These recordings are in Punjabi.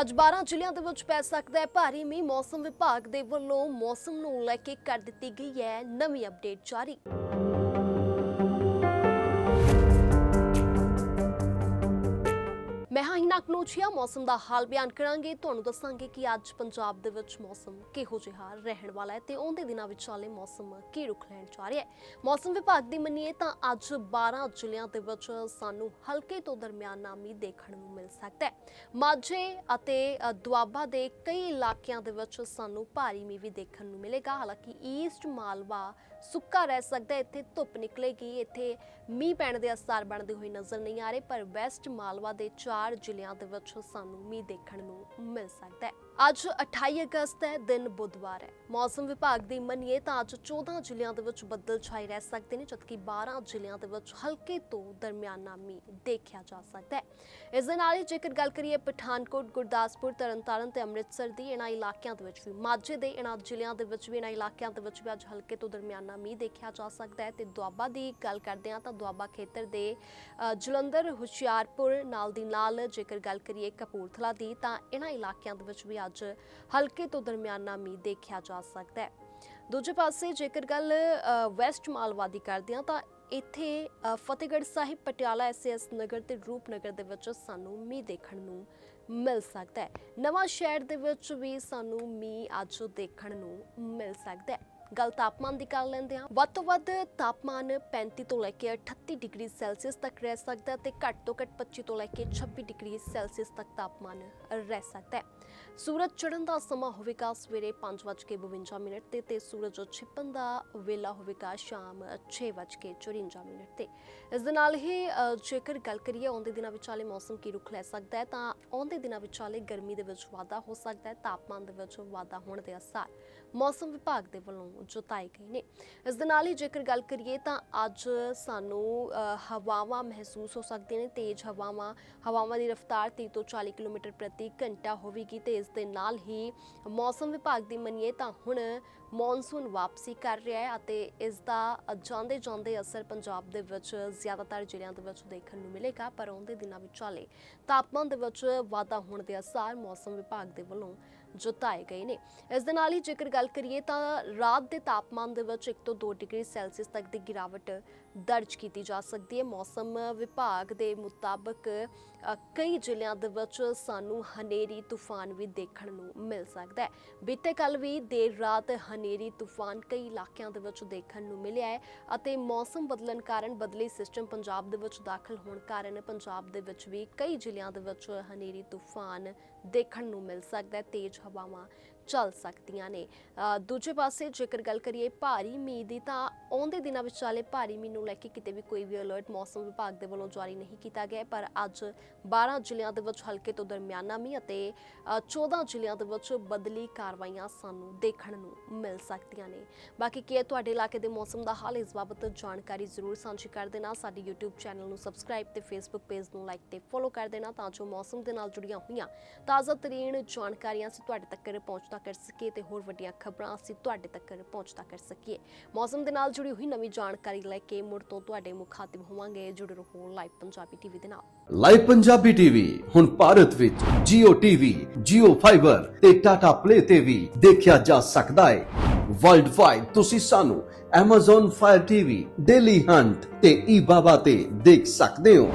ਅੱਜ 12 ਜ਼ਿਲ੍ਹਿਆਂ ਦੇ ਵਿੱਚ ਪੈ ਸਕਦਾ ਹੈ ਭਾਰੀ ਮੀਂਹ। ਮੌਸਮ ਵਿਭਾਗ ਦੇ ਵੱਲੋਂ ਮੌਸਮ ਨੂੰ ਲੈ ਕੇ ਕਰ ਦਿੱਤੀ ਗਈ ਹੈ ਨਵੀਂ ਅਪਡੇਟ ਜਾਰੀ। ਮੈਂ ਹਾਂ ਹਿਨਾ ਕਨੋਚੀਆ, ਮੌਸਮ ਦਾ ਹਾਲ ਬਿਆਨ ਕਰਾਂਗੇ। ਤੁਹਾਨੂੰ ਦੱਸਾਂਗੇ ਕਿ ਅੱਜ ਪੰਜਾਬ ਦੇ ਵਿੱਚ ਮੌਸਮ ਕਿਹੋ ਜਿਹਾ ਰਹਿਣ ਵਾਲਾ ਹੈ ਤੇ ਆਉਂਦੇ ਦਿਨਾਂ ਵਿੱਚ ਵਾਲੇ ਮੌਸਮ ਕੀ ਰੁਖ ਲੈਣ ਜਾ ਰਿਹਾ ਹੈ। ਮੌਸਮ ਵਿਭਾਗ ਦੀ ਮੰਨੀਏ ਤਾਂ ਅੱਜ 12 ਜ਼ਿਲ੍ਹਿਆਂ ਦੇ ਵਿੱਚ ਸਾਨੂੰ ਹਲਕੇ ਤੋਂ ਦਰਮਿਆਨਾ ਮੀਂਹ ਦੇਖਣ ਨੂੰ ਮਿਲ ਸਕਦਾ ਹੈ। ਮਾਝੇ ਅਤੇ ਦੁਆਬਾ ਦੇ ਕਈ ਇਲਾਕਿਆਂ ਦੇ ਵਿੱਚ ਸਾਨੂੰ ਭਾਰੀ ਮੀਂਹ ਵੀ ਦੇਖਣ ਨੂੰ ਮਿਲੇਗਾ। ਹਾਲਾਂਕਿ ਈਸਟ ਮਾਲਵਾ ਸੁੱਕਾ ਰਹਿ ਸਕਦਾ ਇੱਥੇ ਧੁੱਪ ਨਿਕਲੇਗੀ। ਇੱਥੇ ਮੀਂਹ ਪੈਣ ਦੇ ਅਸਰ ਬਣਦੇ ਹੋਏ ਨਜ਼ਰ ਨਹੀਂ ਆ ਰਹੇ, ਪਰ ਵੈਸਟ ਮਾਲਵਾ ਦੇ ਚਾਰ ਜ਼ਿਲ੍ਹਿਆਂ ਦੇ ਵਿੱਚ ਸਾਨੂੰ ਮੀਂਹ ਦੇਖਣ ਨੂੰ ਮਿਲ ਸਕਦਾ ਹੈ। ਅੱਜ 28 ਅਗਸਤ ਹੈ ਦਿਨ ਬੁੱਧਵਾਰ ਹੈ। ਮੌਸਮ ਵਿਭਾਗ ਦੀ ਮੰਨੀਏ ਤਾਂ ਅੱਜ 14 ਜ਼ਿਲ੍ਹਿਆਂ ਦੇ ਵਿੱਚ ਬੱਦਲ ਛਾਏ ਰਹਿ ਸਕਦੇ ਨੇ ਜਦਕਿ 12 ਜ਼ਿਲ੍ਹਿਆਂ ਦੇ ਵਿੱਚ ਹਲਕੇ ਤੋਂ ਦਰਮਿਆਨਾ ਮੀਂਹ ਦੇਖਿਆ ਜਾ ਸਕਦਾ ਹੈ। ਇਸ ਦੇ ਨਾਲ ਹੀ ਜੇਕਰ ਗੱਲ ਕਰੀਏ ਪਠਾਨਕੋਟ ਗੁਰਦਾਸਪੁਰ ਤਰਨਤਾਰਨ ਤੇ ਅੰਮ੍ਰਿਤਸਰ ਦੀ ਇਹਨਾਂ ਇਲਾਕਿਆਂ ਦੇ ਵਿੱਚ ਵੀ ਮਾਝੇ ਦੇ ਇਹਨਾਂ ਜ਼ਿਲ੍ਹਿਆਂ ਦੇ ਵਿੱਚ ਵੀ ਇਹਨਾਂ ਇਲਾਕਿਆਂ ਦੇ ਵਿੱਚ ਵੀ ਅੱਜ ਹਲਕੇ ਤੋਂ ਦਰਮਿਆਨਾ ਮੀਂਹ ਦੇਖਿਆ ਜਾ ਸਕਦਾ ਹੈ। ਤੇ ਦੁਆਬਾ ਦੀ ਗੱਲ ਕਰਦੇ ਹਾਂ ਤਾਂ ਦੁਆਬਾ ਖੇਤਰ ਦੇ ਅ, ਜਲੰਧਰ ਹੁਸ਼ਿਆਰਪੁਰ ਨਾਲ ਦੀ ਨਾਲ ਜੇਕਰ ਗੱਲ ਕਰੀਏ ਕਪੂਰਥਲਾ ਦੀ, ਤਾਂ ਇਹਨਾਂ ਇਲਾਕਿਆਂ ਦੇ ਵਿੱਚ ਵੀ ਅੱਜ ਹਲਕੇ ਤੋਂ ਦਰਮਿਆਨਾ ਮੀਂਹ ਦੇਖਿਆ ਜਾ ਸਕਦਾ ਹੈ। ਦੂਜੇ ਪਾਸੇ ਜੇਕਰ ਗੱਲ ਵੈਸਟ ਮਾਲਵਾ ਦੀ ਕਰਦੇ ਹਾਂ, ਤਾਂ ਇੱਥੇ ਫਤਿਹਗੜ੍ਹ ਸਾਹਿਬ, ਪਟਿਆਲਾ ਐਸਐਸ ਨਗਰ ਤੇ ਰੂਪਨਗਰ ਦੇ ਵਿੱਚ ਸਾਨੂੰ ਮੀਂਹ ਦੇਖਣ ਨੂੰ ਮਿਲ ਸਕਦਾ ਹੈ। ਨਵਾਂ ਸ਼ਹਿਰ ਦੇ ਵਿੱਚ ਵੀ ਸਾਨੂੰ ਮੀਂਹ ਅੱਜ ਦੇਖਣ ਨੂੰ ਮਿਲ ਸਕਦਾ ਹੈ। ਗੱਲ ਤਾਪਮਾਨ ਦੀ ਕਰ ਲੈਂਦੇ ਹਾਂ। ਵੱਧ ਤੋਂ ਵੱਧ ਤਾਪਮਾਨ 35 ਤੋਂ ਲੈ ਕੇ 38 ਡਿਗਰੀ ਸੈਲਸੀਅਸ ਤੱਕ ਰਹਿ ਸਕਦਾ ਹੈ ਤੇ ਘੱਟ ਤੋਂ ਘੱਟ 25 ਤੋਂ ਲੈ ਕੇ 26 ਡਿਗਰੀ ਸੈਲਸੀਅਸ ਤੱਕ ਤਾਪਮਾਨ ਰਹਿ ਸਕਦਾ ਹੈ। ਸੂਰਜ ਚੜ੍ਹਨ ਦਾ ਸਮਾਂ ਹੋਵੇਗਾ ਸਵੇਰੇ 5:52 ਮਿੰਟ ਤੇ ਤੇ ਸੂਰਜ ਛਿਪਣ ਦਾ ਵੇਲਾ ਹੋਵੇਗਾ ਸ਼ਾਮ 6:54 ਮਿੰਟ ਤੇ। ਇਸ ਦੇ ਨਾਲ ਹੀ ਜੇਕਰ ਗੱਲ ਕਰੀਏ ਆਉਂਦੇ ਦਿਨਾਂ ਵਿਚਾਲੇ ਮੌਸਮ ਕੀ ਰੁਖ ਲੈ ਸਕਦਾ ਹੈ, ਤਾਂ ਆਉਂਦੇ ਦਿਨਾਂ ਵਿਚਾਲੇ ਗਰਮੀ ਦੇ ਵਿੱਚ ਵਾਧਾ ਹੋ ਸਕਦਾ ਹੈ, ਤਾਪਮਾਨ ਦੇ ਵਿੱਚ ਵਾਧਾ ਹੋਣ ਦੇ ਅਸਾਰ ਮੌਸਮ ਵਿਭਾਗ ਦੇ ਵੱਲੋਂ ਜਤਾਏ ਗਏ ਨੇ। ਇਸ ਦੇ ਨਾਲ ਹੀ ਜੇਕਰ ਗੱਲ ਕਰੀਏ ਤਾਂ ਅੱਜ ਸਾਨੂੰ ਹਵਾਵਾਂ ਮਹਿਸੂਸ ਹੋ ਸਕਦੀਆਂ ਨੇ। ਤੇਜ਼ ਹਵਾਵਾਂ ਹਵਾਵਾਂ ਦੀ ਰਫ਼ਤਾਰ 30 ਤੋਂ 40 ਕਿਲੋਮੀਟਰ ਪ੍ਰਤੀ ਘੰਟਾ ਹੋਵੇਗੀ ਤੇ ਇਸ ਦੇ ਨਾਲ ਹੀ ਮੌਸਮ ਵਿਭਾਗ ਦੀ ਮੰਨੀਏ ਤਾਂ ਹੁਣ ਮੌਨਸੂਨ ਵਾਪਸੀ ਕਰ ਰਿਹਾ ਹੈ ਅਤੇ ਇਸ ਦਾ ਜਾਂਦੇ ਜਾਂਦੇ ਅਸਰ ਪੰਜਾਬ ਦੇ ਵਿੱਚ ਜ਼ਿਆਦਾਤਰ ਜ਼ਿਲ੍ਹਿਆਂ ਦੇ ਵਿੱਚ ਦੇਖਣ ਨੂੰ ਮਿਲੇਗਾ, ਪਰ ਆਉਂਦੇ ਦਿਨਾਂ ਵਿੱਚ ਚਾਲੇ ਤਾਪਮਾਨ ਦੇ ਵਿੱਚ ਵਾਧਾ ਹੋਣ ਦੇ ਅਸਾਰ ਮੌਸਮ ਵਿਭਾਗ ਦੇ ਵੱਲੋਂ ਜਤਾਏ ਗਏ ਨੇ। ਇਸ ਦੇ ਨਾਲ ਹੀ ਜੇਕਰ ਗੱਲ ਕਰੀਏ ਤਾਂ ਰਾਤ ਦੇ ਤਾਪਮਾਨ ਦੇ ਵਿੱਚ 1 ਤੋਂ 2 ਡਿਗਰੀ ਸੈਲਸੀਅਸ ਤੱਕ ਦੀ ਗਿਰਾਵਟ ਦਰਜ ਕੀਤੀ ਜਾ ਸਕਦੀ ਹੈ। ਮੌਸਮ ਵਿਭਾਗ ਦੇ ਮੁਤਾਬਕ ਕਈ ਜ਼ਿਲ੍ਹਿਆਂ ਦੇ ਵਿੱਚ ਸਾਨੂੰ ਹਨੇਰੀ ਤੂਫਾਨ ਵੀ ਦੇਖਣ ਨੂੰ ਮਿਲ ਸਕਦਾ ਹੈ। ਬੀਤੇ ਕੱਲ ਵੀ ਦੇਰ ਰਾਤ ਹਨੇਰੀ ਤੂਫਾਨ ਕਈ ਇਲਾਕਿਆਂ ਦੇ ਵਿੱਚ ਦੇਖਣ ਨੂੰ ਮਿਲਿਆ ਹੈ ਅਤੇ ਮੌਸਮ ਬਦਲਣ ਕਾਰਨ ਬਦਲੀ ਸਿਸਟਮ ਪੰਜਾਬ ਦੇ ਵਿੱਚ ਦਾਖਲ ਹੋਣ ਕਾਰਨ ਪੰਜਾਬ ਦੇ ਵਿੱਚ ਵੀ ਕਈ ਜ਼ਿਲ੍ਹਿਆਂ ਦੇ ਵਿੱਚ ਹਨੇਰੀ ਤੂਫਾਨ ਦੇਖਣ ਨੂੰ ਮਿਲ ਸਕਦਾ ਹੈ ਤੇਜ਼ ਹਵਾਵਾਂ ਚੱਲ ਸਕਦੀਆਂ ਨੇ। ਦੂਜੇ ਪਾਸੇ ਜੇਕਰ ਗੱਲ ਕਰੀਏ ਭਾਰੀ ਮੀਂਹ ਦੀ ਤਾਂ ਆਉਂਦੇ ਦਿਨਾਂ ਵਿੱਚ ਵਾਲੇ ਭਾਰੀ ਮੀਂਹ ਨੂੰ ਲੈ ਕੇ ਕਿਤੇ ਵੀ ਕੋਈ ਵੀ ਅਲਰਟ ਮੌਸਮ ਵਿਭਾਗ ਦੇ ਵੱਲੋਂ ਜਾਰੀ ਨਹੀਂ ਕੀਤਾ ਗਿਆ ਪਰ ਅੱਜ 12 ਜ਼ਿਲ੍ਹਿਆਂ ਦੇ ਵਿੱਚ ਹਲਕੇ ਤੋਂ ਦਰਮਿਆਨਾ ਮੀਂਹ ਅਤੇ ਅ, 14 ਜ਼ਿਲ੍ਹਿਆਂ ਦੇ ਵਿੱਚ ਬਦਲੀ ਕਾਰਵਾਈਆਂ ਸਾਨੂੰ ਦੇਖਣ ਨੂੰ ਮਿਲ ਸਕਦੀਆਂ ਨੇ। ਬਾਕੀ ਕੀ ਹੈ ਤੁਹਾਡੇ ਇਲਾਕੇ ਦੇ ਮੌਸਮ ਦਾ ਹਾਲ ਇਸ ਬਾਬਤ ਜਾਣਕਾਰੀ ਜ਼ਰੂਰ ਸਾਂਝੀ ਕਰ ਦੇਣਾ। ਸਾਡੇ YouTube ਚੈਨਲ ਨੂੰ ਸਬਸਕ੍ਰਾਈਬ ਤੇ Facebook ਪੇਜ ਨੂੰ ਲਾਈਕ ਤੇ ਫੋਲੋ ਕਰ ਦੇਣਾ ਤਾਂ ਜੋ ਮੌਸਮ ਦੇ ਨਾਲ ਜੁੜੀਆਂ ਹੋਈਆਂ ਤਾਜ਼ਾ ਤਰੀਨ ਜਾਣਕਾਰੀਆਂ ਅਸੀਂ ਤੁਹਾਡੇ ਤੱਕ ਪਹੁੰਚਦਾ ਕਰ ਸਕੀਏ ਤੇ ਹੋਰ ਵੱਡੀਆਂ ਖਬਰਾਂ ਅਸੀਂ ਤੁਹਾਡੇ ਤੱਕ ਪਹੁੰਚਦਾ ਕਰ ਸਕੀਏ। ਮੌਸਮ ਦੇ ਨਾਲ ਜੁੜੀ ਹੋਈ ਨਵੀਂ ਜਾਣਕਾਰੀ ਲੈ ਕੇ ਮੁੜ ਤੋਂ ਤੁਹਾਡੇ ਮੁਖਾਤਿਬ ਹੋਵਾਂਗੇ। ਜੁੜੇ ਰਹੋ ਲਾਈਵ ਪੰਜਾਬੀ ਟੀਵੀ ਦੇ ਨਾਲ। ਲਾਈਵ ਪੰਜਾਬੀ ਟੀਵੀ ਹੁਣ ਭਾਰਤ ਵਿੱਚ Jio TV, Jio Fiber ਤੇ Tata Play ਤੇ ਵੀ ਦੇਖਿਆ ਜਾ ਸਕਦਾ ਹੈ। ਵਰਲਡ ਵਾਈਡ ਤੁਸੀਂ ਸਾਨੂੰ Amazon Fire TV, Daily Hunt ਤੇ eBaba ਤੇ ਦੇਖ ਸਕਦੇ ਹੋ।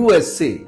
USA,